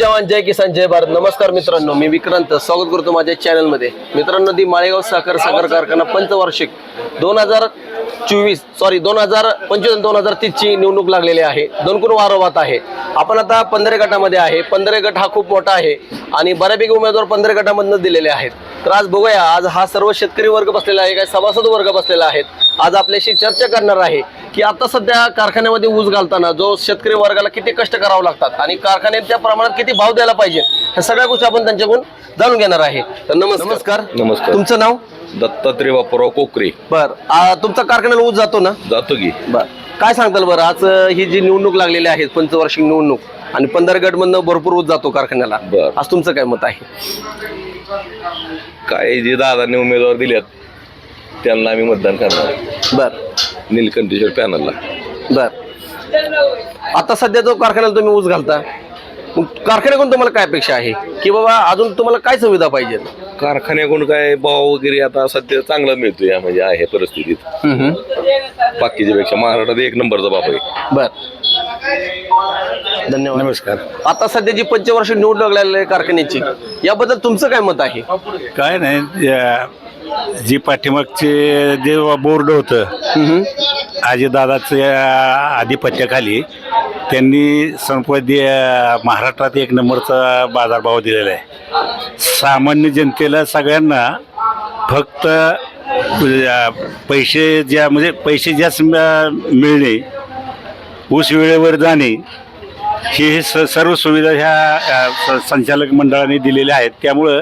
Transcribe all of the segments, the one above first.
जवान जय किसान जय भारत. नमस्कार मित्रांनो मी विक्रांत. स्वागत करतो माझ्या चॅनलमध्ये मित्रांनो दी माळेगाव साखर साखर कारखाना पंचवार्षिक दोन हजार चोवीस सॉरी दोन हजार पंचवीस दोन हजार तीसची निवडणूक लागलेली आहे. दोन वारोवात आहे. आपण आता पंधरे गटामध्ये आहे. पंधरे गट हा खूप मोठा आहे आणि बऱ्यापैकी उमेदवार पंधरे गटामधून दिलेले आहेत. तर आज बघूया आज हा सर्व शेतकरी वर्ग बसलेला आहे काय सभासद वर्ग बसलेला आहेत. आज आपल्याशी चर्चा करणार आहे की आता सध्या कारखान्यामध्ये ऊस घालताना जो शेतकरी वर्गाला किती कष्ट करावं लागतात आणि कारखान्यात त्या प्रमाणात किती भाव द्यायला पाहिजे ह्या सगळ्या गोष्टी आपण त्यांच्याकडून जाणून घेणार आहे. तर नमस्कार. नमस्कार. तुमचं नाव? दत्तात्रय बापूराव कोकरे. बर. आ, तुमचा कारखान्याला ऊस जातो ना? जातो की. बर. काय सांगताल बरं? आज अ, ही जी निवडणूक लागलेली आहे पंचवार्षिक निवडणूक आणि पंधरा गटमधनं भरपूर ऊस जातो कारखान्याला. बर. आज तुमचं काय मत आहे? काय जे दादांनी उमेदवार दिलेत त्यांना आम्ही मतदान करणार बर. निलकंठेश्वर पॅनलला. बर. आता सध्या जो कारखान्याला तुम्ही ऊस घालता मग कारखान्याकडून तुम्हाला काय अपेक्षा आहे? की बाबा अजून तुम्हाला काय सुविधा पाहिजे? कारखान्याकडून काय भाव वगैरे आता सध्या चांगला मिळतो या म्हणजे आहे परिस्थितीत. बाकीच्या पेक्षा महाराष्ट्रात एक नंबरचा बाप आहे. बर. धन्यवाद. नमस्कार. आता सध्या जी पंचवर्ष निवडणूक लागलेली आहे कारखान्याची याबद्दल तुमचं काय मत आहे? काय नाही या- जी पाठीमागचे जे बोर्ड होतं दादाचं आधिपत्याखाली त्यांनी संपदी महाराष्ट्रात एक नंबरचा बाजारभाव दिलेला आहे. सामान्य जनतेला सगळ्यांना फक्त पैसे ज्या म्हणजे पैसे जास्त मिळणे ऊस वेळेवर जाणे हे स सर्व सुविधा ह्या संचालक मंडळाने दिलेल्या आहेत. त्यामुळं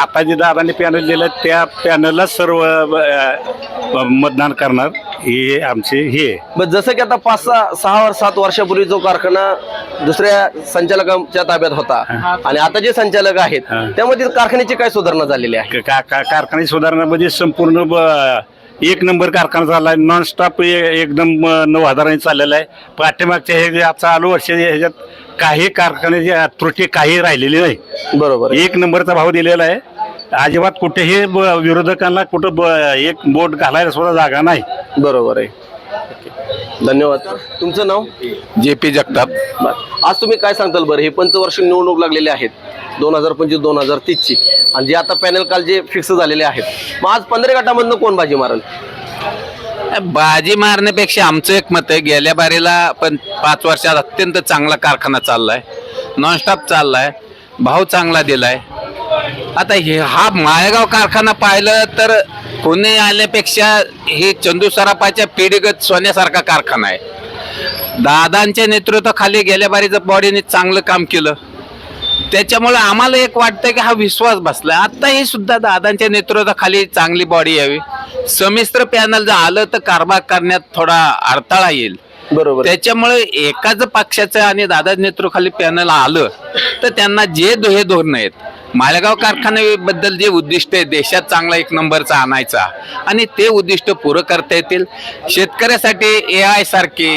आता जे दादाने पॅनल दिलं त्या पॅनलला सर्व मतदान करणार. हे आमचे हे. आहे. मग जसं की आता पाच सहा सहा सात वर्षापूर्वी जो कारखाना दुसऱ्या संचालकांच्या ताब्यात होता आणि आता जे संचालक आहेत. त्यामध्ये कारखान्याची काय सुधारणा झालेली आहे? क- का का कारखाने सुधारणामध्ये संपूर्ण ब- एक नंबर कारखाना झाला आहे. नॉनस्टॉप एकदम अ, नऊ हजारांनी चाललेला आहे. पाठीमागच्या हे जे चालू वर्ष ह्याच्यात काही कारखान्याच्या त्रुटी काही राहिलेली नाही. बरोबर. एक नंबरचा भाव दिलेला आहे. अजिबात कुठेही ब- विरोधकांना कुठं ब- एक बोट घालायला सुद्धा जागा नाही. बरोबर आहे. ओके. धन्यवाद तुमचं नाव? J P Jagtap. बरं. आज तुम्ही काय सांगताल बरं? हे पंचवर्षीय निवडणूक लागलेली आहेत. दोन हजार पंचवीस दोन हजार तीसची. आणि जे आता पॅनल काल जे फिक्स झालेले आहेत. मग आज पंधरा गटामधनं कोण बाजी मारल? बाजी मारण्यापेक्षा आमचं एक मत आहे गेल्या बारीला पण पाच वर्षात अत्यंत चांगला कारखाना चाललाय. नॉनस्टॉप चाललाय. भाव चांगला दिलाय. आता हे हा माळेगाव कारखाना पाहिलं तर पुणे आल्यापेक्षा हे चंदू सरापाच्या पिढीगत सोन्यासारखा कारखाना आहे. दादांच्या नेतृत्वाखाली गेल्या बारीचं बॉडीने चांगलं काम केलं. त्याच्यामुळे आम्हाला एक वाटतं की हा विश्वास बसलाय. आता हे सुद्धा दादांच्या नेतृत्वाखाली चांगली बॉडी यावी. समिश्र पॅनल जर आलं तर कारभार करण्यात थोडा अडथळा येईल. बरोबर. त्याच्यामुळे एकाच पक्षाचं आणि दादा नेतृत्वाखाली पॅनल आलं तर त्यांना जे हे धोरण आहेत मालेगाव कारखान्याबद्दल जे उद्दिष्ट आहे देशात चांगला एक नंबरचा आणायचा आणि ते उद्दिष्ट पुरं करता येतील. शेतकऱ्यासाठी ए आय सारखे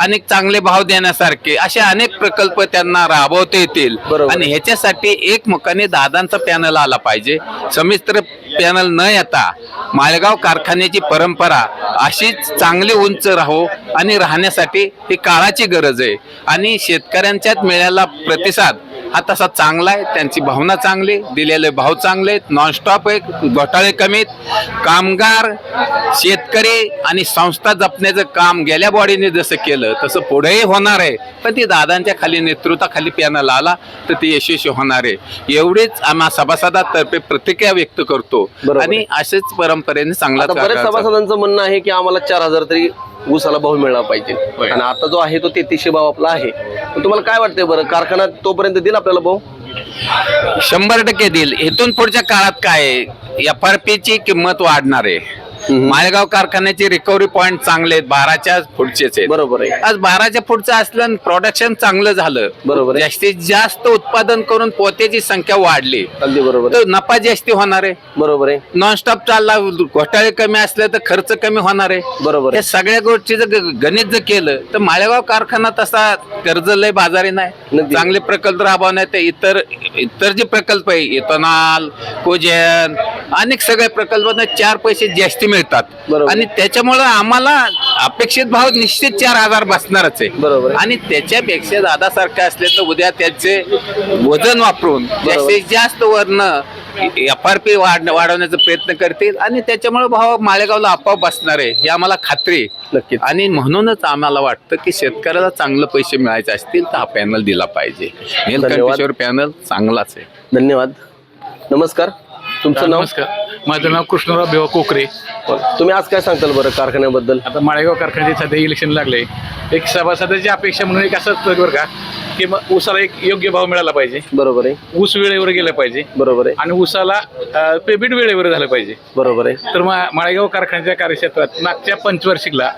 अनेक चांगले भाव देण्यासारखे असे अनेक प्रकल्प त्यांना राबवता येतील. आणि ह्याच्यासाठी एकमुखाने दादांचा पॅनल आला पाहिजे. समिश्र पॅनल न येता माळेगाव कारखान्याची परंपरा अशीच चांगली उंच राहो आणि राहण्यासाठी ही काळाची गरज आहे. आणि शेतकऱ्यांच्यात मिळालेला प्रतिसाद हा तसा चांगला आहे त्यांची भावना चांगली दिलेले भाव चांगले आहेत नॉनस्टॉप आहे घोटाळे कमीत कामगार शेतकरी आणि संस्था जपण्याचं काम गेल्या बॉडीने जसं केलं तसं पुढेही होणार आहे पण ती दादांच्या खाली नेतृत्वाखाली पॅनल आला तर ती यशस्वी होणार आहे एवढीच आम्हा सभासदातर्फे प्रतिक्रिया व्यक्त करतो. आणि असेच परंपरेने चांगला. सभासदांचं म्हणणं आहे की आम्हाला चार हजार तरी ऊसाला भाव मिळाला पाहिजे. आणि आता जो आहे तो तेहतीसशे भाव आपला आहे. तुम्हाला काय वाटतंय बरं? कारखाना तोपर्यंत देईल आपल्याला भाव? शंभर टक्के देईल. इथून पुढच्या काळात काय? एफ आर ची किंमत वाढणार आहे. माळेगाव कारखान्याचे रिकव्हरी पॉईंट चांगले आहेत बाराच्या पुढचेच आहेत. बरोबर आहे. आज बाराच्या पुढचं असलं प्रोडक्शन चांगलं झालं बरोबर आहे. जास्तीत जास्त उत्पादन करून पोत्याची संख्या वाढली. अगदी बरोबर आहे. तर नफा जास्ती होणार आहे. बरोबर आहे. नॉनस्टॉप चालला घोटाळे कमी असले तर खर्च कमी होणार आहे. बरोबर या आहे सगळ्या गोष्टीचं ग- गणित जर केलं तर माळेगाव कारखाना तसा कर्ज लय बाजारी नाही. नक्की. चांगले प्रकल्प राबवण्यात इतर इतर जे प्रकल्प आहे इथेनॉल कोजन अनेक सगळे प्रकल्पांना चार पैसे जास्ती मिळतात. बरोबर. आणि त्याच्यामुळं आम्हाला अपेक्षित भाव निश्चित चार हजार बसणारच आहे. बरोबर. आहे. आणि त्याच्यापेक्षा दादासारखे असले तर उद्या त्याचे वजन वापरून जास्तीत जास्त वर्ण एफ आर पी वाढ वाढवण्याचा प्रयत्न करतील. आणि त्याच्यामुळे भाव माळेगावला आपोआप बसणार आहे ही आम्हाला खात्री आहे. नक्कीच. आणि म्हणूनच आम्हाला वाटतं की शेतकऱ्याला चांगलं पैसे मिळायचे असतील तर हा पॅनल दिला पाहिजे. नीलकंठेश्वर पॅनल चांगलाच आहे. धन्यवाद. नमस्कार. तुमचं नाव? नमस्कार. माझं नाव कृष्णराव बेवा कोकरे. तुम्ही आज काय सांगताल बरं कारखान्याबद्दल? आता माळेगाव कारखान्याचे सध्या इलेक्शन लागले. एक सभासदाची अपेक्षा म्हणून एक असंच बरं का की मग ऊसाला एक योग्य भाव मिळाला पाहिजे. बरोबर आहे. ऊस वेळेवर गेला पाहिजे. बरोबर आहे. आणि ऊसाला पेमेंट वेळेवर झालं पाहिजे. बरोबर आहे. तर मा- माळेगाव कारखान्याच्या कार्यक्षेत्रात मागच्या पंचवार्षिकला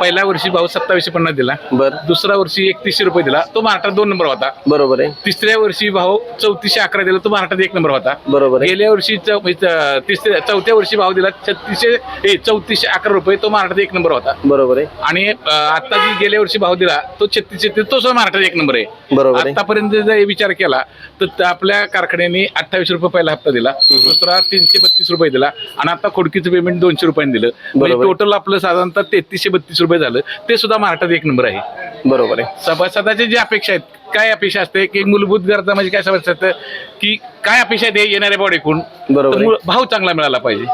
पहिल्या वर्षी भाव सत्तावीसशे पन्नास दिला. बर. दुसऱ्या वर्षी एकतीसशे रुपये दिला. तो महाराष्ट्रात दोन नंबर होता. बरोबर आहे. तिसऱ्या वर्षी भाव चौतीसशे अकरा दिला. तो महाराष्ट्रात एक नंबर होता. बरोबर गेल्या वर्षी च- तिसऱ्या चौथ्या वर्षी भाव दिला छत्तीसशे ए चौतीसशे अकरा रुपये तो महाराष्ट्रात एक नंबर होता. बरोबर आहे. आणि आता जी गेल्या वर्षी भाव दिला तो छत्तीसशे ते सुद्धा महाराष्ट्रात एक नंबर आहे. बरोबर आहे. आतापर्यंत जर विचार केला तर आपल्या कारखान्याने अठ्ठावीस रुपये पहिला हप्ता दिला दुसरा तीनशे बत्तीस रुपये दिला आणि आता खोडकीचं पेमेंट दोनशे रुपयांनी दिलं. म्हणजे. टोटल आपलं साधारणतः तेहतीसशे बत्तीस रुपये झालं ते सुद्धा महाराष्ट्रात एक नंबर आहे. बरोबर आहे. सभासदाचे जे अपेक्षा आहेत काय अपेक्षा असते? की मूलभूत गरजा म्हणजे काय समजतं असतं की काय अपेक्षा आहे येणाऱ्या बॉडीकडून? बरोबर तर आहे. मूळ- भाव चांगला मिळाला पाहिजे.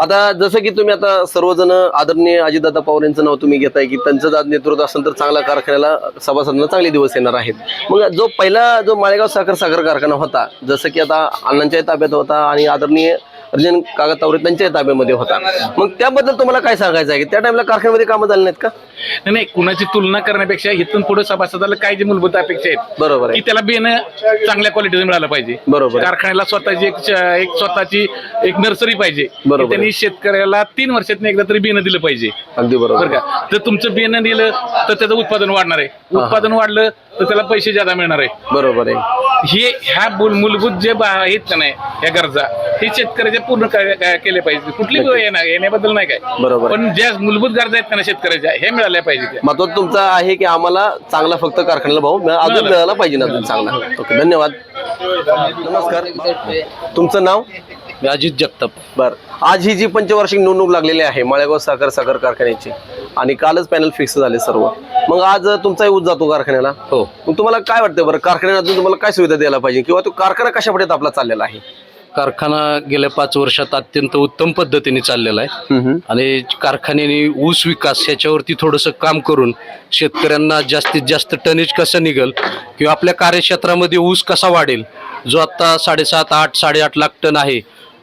आता जसं की तुम्ही आता सर्वजण आदरणीय अजितदादा पवार यांचं नाव तुम्ही घेताय की त्यांचं जर नेतृत्व असेल तर चांगला कारखान्याला सभासदांना चांगले दिवस येणार आहेत. मग जो पहिला जो माळेगाव साखर साखर कारखाना होता जसं की आता अण्णांच्या ताब्यात होता आणि आदरणीय अर्जन काका तावरे त्यांच्या ताब्यामध्ये होता. मग त्याबद्दल तुम्हाला काय सांगायचं आहे? की त्या टाइमला कारखान्यामध्ये कामं झाली नाहीत का? नाही, नाही कुणाची तुलना करण्यापेक्षा इथून पुढे सभासदाला काय जे मूलभूत अपेक्षा आहेत बरोबर की आहे त्याला बियाणं चांगल्या क्वालिटीचं मिळालं पाहिजे. बरोबर आहे. कारखान्याला स्वतःची एक च- एक स्वतःची एक नर्सरी पाहिजे की बरोबर आहे. त्यांनी शेतकऱ्याला तीन वर्षातून एकदा तरी बियाणं दिलं पाहिजे. अगदी बरोबर. बरं का? जर तुमचं बियाणं दिलं तर त्याचं उत्पादन वाढणार आहे. उत्पादन वाढलं तर त्याला पैसे ज्यादा मिळणार आहे. बरोबर आहे. हे ह्या मूल- मूलभूत जे बा- आहेत का नाही या गरजा हे शेतकऱ्याच्या पूर्ण केले पाहिजे. कुठली येण्याबद्दल नाही काय. बरोबर. पण ज्या मूलभूत गरजा आहेत का नाही शेतकऱ्याच्या हे मिळाल्या पाहिजे त्या. तुमचं आहे की आम्हाला चांगला फक्त कारखान्याला भाऊ मिळा- अजून मिळाला. मिळाला पाहिजे ना अजून चांगला. ओके धन्यवाद. नमस्कार. तुमचं नाव? अजित जगताप. बर. आज ही जी पंचवार्षिक निवडणूक लागलेली आहे माळेगाव साखर साखर कारखान्याची आणि कालच पॅनल फिक्स झाले सर्व. मग आज तुमचाही ऊस जातो कारखान्याला. हो. मग तुम्हाला काय वाटतं बरं कारखान्यातून तुम्हाला काय सुविधा द्यायला पाहिजे किंवा तो कारखाना कशा पद्धतीत आपला चाललेला आहे? कारखाना गेल्या पाच वर्षात अत्यंत उत्तम पद्धतीने चाललेला आहे. आणि कारखान्याने ऊस विकास ह्याच्यावरती थोडंसं काम करून शेतकऱ्यांना जास्तीत जास्त टनेज कसं निघल किंवा आपल्या कार्यक्षेत्रामध्ये ऊस कसा वाढेल जो आत्ता साडेसात आठ साडेआठ लाख टन आहे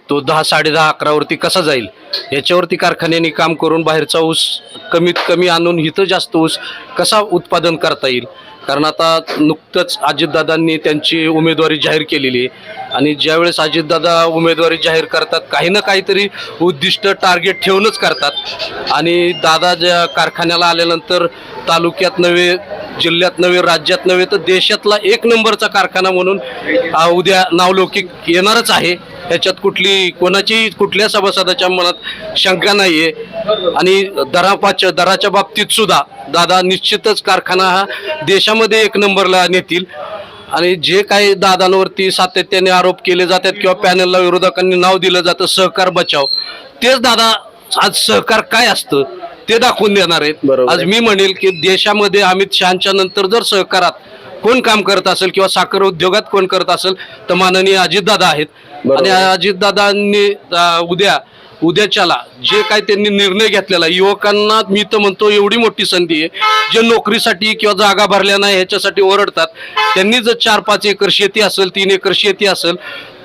तो दहा साडे दहा अकरावरती कसा जाईल? याच्यावरती कारखान्याने काम करून बाहेरचा ऊस कमीत कमी आणून इथं जास्त ऊस कसा उत्पादन करता येईल? कारण आता नुकतंच अजितदादांनी त्यांची उमेदवारी जाहीर केलेली आहे. आणि ज्यावेळेस अजितदादा उमेदवारी जाहीर करतात काही ना काहीतरी उद्दिष्ट टार्गेट ठेवूनच करतात. आणि दादा ज्या कारखान्याला आल्यानंतर तालुक्यात नव्हे जिल्ह्यात नव्हे राज्यात नव्हे तर देशातला एक नंबरचा कारखाना म्हणून उद्या नावलौकिक येणारच आहे. ह्याच्यात कुठली कोणाची कुठल्या सभासदाच्या मनात शंका नाहीये. आणि दरापाच्या दराच्या बाबतीत सुद्धा दादा निश्चितच कारखाना हा देशामध्ये एक नंबरला नेतील. आणि जे काही दादांवरती सातत्याने आरोप केले जातात किंवा पॅनलला विरोधकांनी नाव दिलं जातं सहकार बचाव तेच दादा आज सहकार काय असतं ते दाखवून देणार आहेत. आज आहे. मी म्हणेल की देशामध्ये अमित शहाच्या नंतर जर सहकारात कोण काम करत असेल किंवा साखर उद्योगात कोण करत असेल तर माननीय अजितदादा आहेत. आणि. अजितदादांनी उद्या उद्याच्याला जे काही त्यांनी निर्णय घेतलेला युवकांना मी तर म्हणतो एवढी मोठी संधी आहे जे नोकरीसाठी किंवा जागा भरल्या नाही ह्याच्यासाठी ओरडतात. त्यांनी जर चार पाच एकर शेती असेल तीन एकर शेती असेल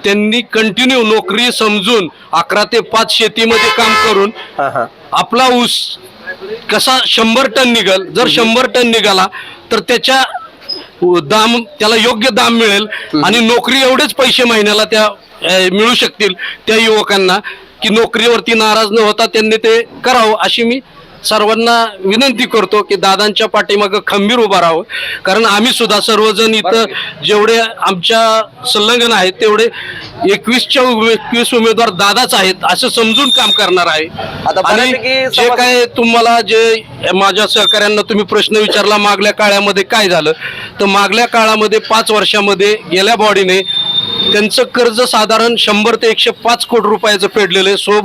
त्यांनी कंटिन्यू नोकरी समजून अकरा ते पाच शेतीमध्ये काम करून आपला ऊस कसा शंभर टन निघल जर शंभर टन निघाला तर त्याच्या दाम त्याला योग्य दाम मिळेल आणि नोकरी एवढेच पैसे महिन्याला त्या अ, मिळू शकतील त्या युवकांना की नोकरीवरती नाराज न होता त्यांनी ते करावं अशी मी सर्वांना विनंती करतो की दादांच्या पाठीमागं खंबीर उभा राहावं. कारण आम्ही सुद्धा सर्वजण इथं जेवढे आमच्या संलग्न आहेत तेवढे एकवीसच्या एकवीस उमेदवार दादाच आहेत असं समजून काम करणार आहे. आणि जे काय तुम्हाला जे माझ्या सहकाऱ्यांना तुम्ही प्रश्न विचारला मागल्या काळामध्ये काय झालं? तर मागल्या काळामध्ये पाच वर्षामध्ये गेल्या बॉडीने त्यांचं कर्ज साधारण शंभर ते एकशे पाच कोटी रुपयाचं फेडलेलं आहे. सो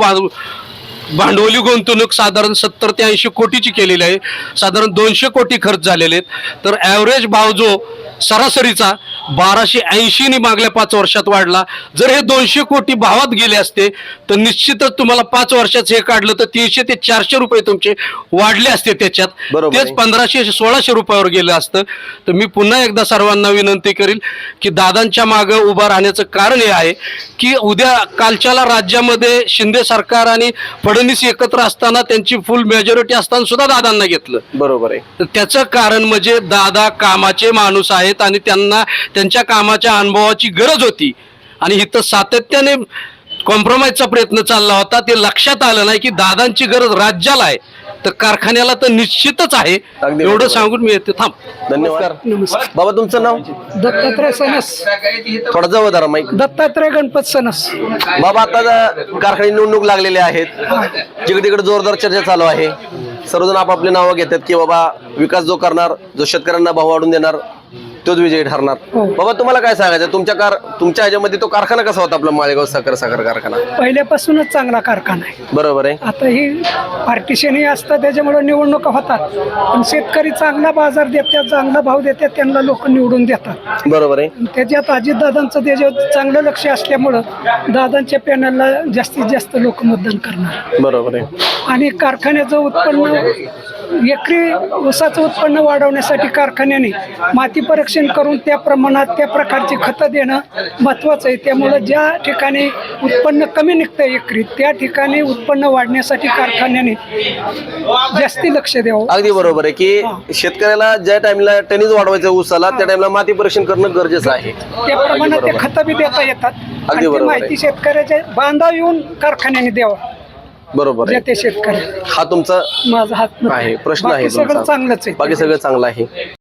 भांडवली गुंतवणूक साधारण सत्तर ते ऐंशी कोटीची केलेली आहे. साधारण दोनशे कोटी खर्च झालेले आहेत. तर ॲव्हरेज भाव जो सरासरीचा बाराशे ऐंशीनी मागल्या पाच वर्षात वाढला. जर हे दोनशे कोटी भावात गेले असते तर निश्चितच तुम्हाला पाच वर्षाचं हे काढलं तर तीनशे ते चारशे रुपये तुमचे वाढले असते त्याच्यात. तेच. पंधराशे सोळाशे रुपयावर गेलं असतं. तर मी पुन्हा एकदा सर्वांना विनंती करील की दादांच्या मागं उभं राहण्याचं कारण हे आहे की उद्या कालच्याला राज्यामध्ये शिंदे सरकार आणि फडणवीस एकत्र असताना त्यांची फुल मेजॉरिटी असताना सुद्धा दादांना घेतलं. बरोबर आहे. तर त्याचं कारण म्हणजे दादा कामाचे माणूस आहेत आणि त्यांना त्यांच्या कामाच्या अनुभवाची गरज होती. आणि इथं सातत्याने कॉम्प्रोमाइजचा प्रयत्न चालला होता. ते लक्षात आलं नाही की दादांची गरज राज्याला आहे. तर कारखान्याला तर निश्चितच आहे. अगदी एवढं बरोबर. सांगून मी येते. थांब. धन्यवाद. बाबा तुमचं नाव? दत्तात्रय सणस थोडा जवळ धरा माईक दत्तात्रय गणपत सणस बाबा आता ज- कारखाने निवडणूक लागलेले आहेत. जिकडे तिकडे जोरदार चर्चा चालू आहे. सर्वजण आपापली नावं घेतात की बाबा विकास जो करणार जो शेतकऱ्यांना भाव वाढून देणार तोच विजयी ठरणार. हो. बाबा तुम्हाला काय सांगायचं? तुमच्या कार तुमच्या ह्याच्यामध्ये तो कारखाना कसा होता आपला माळेगाव साखर साखर कारखाना? पहिल्यापासूनच चांगला कारखाना आहे. बरोबर आहे. आता ही पार्टिशन ही असतं त्याच्यामुळे निवडणुका होतात. पण शेतकरी चांगला बाजार देतात चांगला भाव देतात त्यांना लोक निवडून देतात. बरोबर आहे. आणि त्याच्यात अजितदादांचं त्याच्यावर चांगलं लक्ष असल्यामुळं दादांच्या पॅनलला जास्तीत जास्त लोक मतदान करणार. बरोबर आहे. आणि कारखान्याचं उत्पन्न एकरी ऊसाचं उत्पन्न वाढवण्यासाठी कारखान्याने माती परीक्षण करून त्या प्रमाणात त्या प्रकारची खतं देणं महत्त्वाचं आहे. त्यामुळं ज्या ठिकाणी उत्पन्न कमी निघतं एकरी त्या ठिकाणी उत्पन्न वाढण्यासाठी कारखान्याने जास्ती लक्ष द्यावं. अगदी बरोबर आहे की शेतकऱ्याला ज्या टाइमला टनीज वाढवायचं ऊसाला त्या टाइमला माती परीक्षण करणं गरजेचं आहे. त्या प्रमाणात ते खतं बी देता येतात. ती बरोबर. माहिती शेतकऱ्याच्या बांधाव येऊन कारखान्याने द्यावा. बरोबर ज्या आहे ते शेतकऱ्याला हा तुमचा माझा हात आहे प्रश्न आहे सगळं. चांगलंच आहे. बाकी सगळं चांगलं आहे.